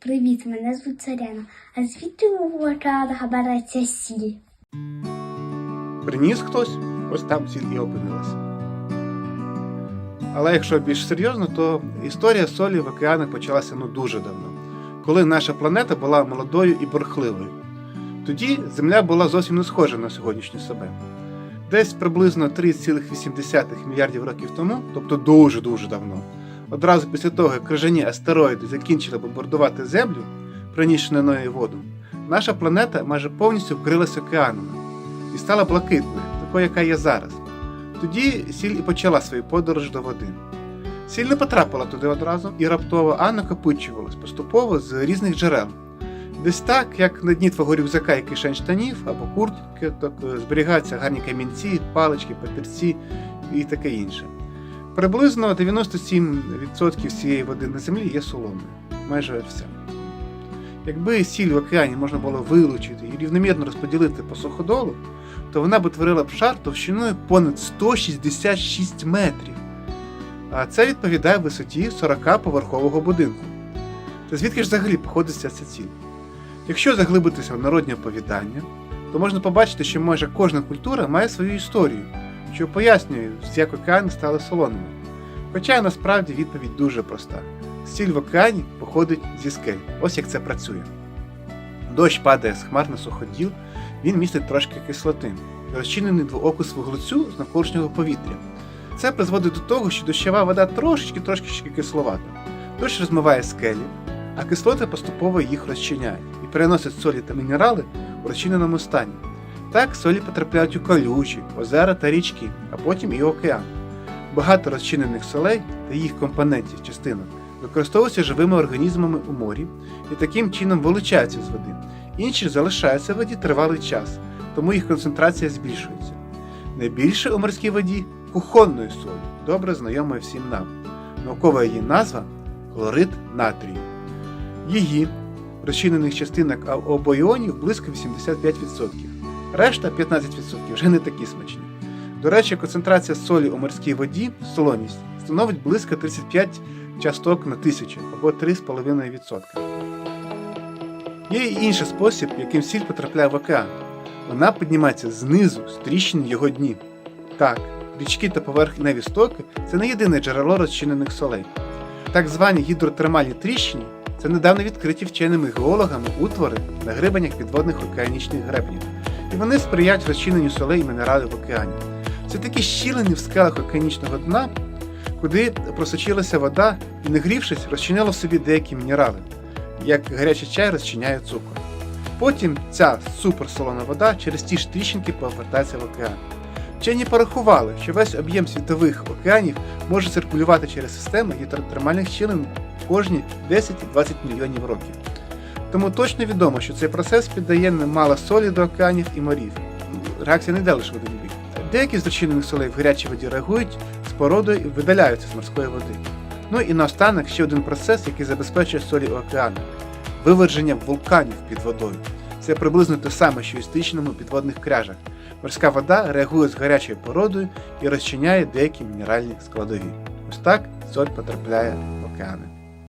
Привіт, мене звуть Царяна. А звідти у океанах береться сіль? Приніс хтось, ось там сіль і опинилася. Але якщо більш серйозно, то історія солі в океанах почалася ну дуже давно, коли наша планета була молодою і бурхливою. Тоді Земля була зовсім не схожа на сьогоднішню себе. Десь приблизно 3,8 мільярдів років тому, тобто дуже-дуже давно, одразу після того, як крижані астероїди закінчили бомбардувати Землю, пронісши на неї воду, наша планета майже повністю вкрилася океанами і стала блакитною, такою, яка є зараз. Тоді сіль і почала свою подорож до води. Сіль не потрапила туди одразу і раптово, а накопичувалась поступово з різних джерел. Десь так, як на дні твого рюкзака і кишень штанів або куртки, так е, зберігаються гарні камінці, палички, папірці і таке інше. Приблизно 97% всієї води на землі є солоною. Майже вся. Якби сіль в океані можна було вилучити і рівномірно розподілити по суходолу, то вона б утворила б шар товщиною понад 166 метрів. А це відповідає висоті 40-поверхового будинку. Та звідки ж взагалі походить ця ціль? Якщо заглибитися в народні оповідання, то можна побачити, що майже кожна культура має свою історію, що пояснює, як океани стали солоними. Хоча насправді відповідь дуже проста. Сіль в океані походить зі скель. Ось як це працює. Дощ падає з хмар на суходіл, він містить трошки кислоти, розчинений двоокис вуглецю з навколишнього повітря. Це призводить до того, що дощова вода трошечки трошки кисловата. Дощ розмиває скелі, а кислоти поступово їх розчиняють і переносять солі та мінерали у розчиненому стані. Так солі потрапляють у калюжі, озера та річки, а потім і океан. Багато розчинених солей та їх компонентів частинок використовуються живими організмами у морі і таким чином вилучаються з води. Інші залишаються в воді тривалий час, тому їх концентрація збільшується. Найбільше у морській воді кухонної солі, добре знайомої всім нам. Наукова її назва хлорид натрію. Її розчинених частинок обоіонів близько 85%. Решта 15% вже не такі смачні. До речі, концентрація солі у морській воді, солоність, становить близько 35 часток на тисячу або 3,5%. Є і інший спосіб, яким сіль потрапляє в океан. Вона піднімається знизу з тріщин його дні. Так, річки та поверхневі стоки це не єдине джерело розчинених солей. Так звані гідротермальні тріщини це недавно відкриті вченими геологами утвори на грибанях підводних океанічних гребнів. І вони сприяють розчиненню солей і мінералів в океані. Це такі щілини в скелах океанічного дна, куди просочилася вода і, не грівшись, розчинила в собі деякі мінерали, як гарячий чай розчиняє цукор. Потім ця суперсолона вода через ті ж тріщинки повертається в океан. Вчені порахували, що весь об'єм світових океанів може циркулювати через системи гідротермальних щілин кожні 10-20 мільйонів років. Тому точно відомо, що цей процес піддає немало солі до океанів і морів. Реакція не йде лише в один бік. Деякі з розчинених солей в гарячій воді реагують з породою і видаляються з морської води. Ну і наостанок ще один процес, який забезпечує солі океану виверження вулканів під водою. Це приблизно те саме, що і стичному підводних кряжах. Морська вода реагує з гарячою породою і розчиняє деякі мінеральні складові. Ось так соль потрапляє в океани.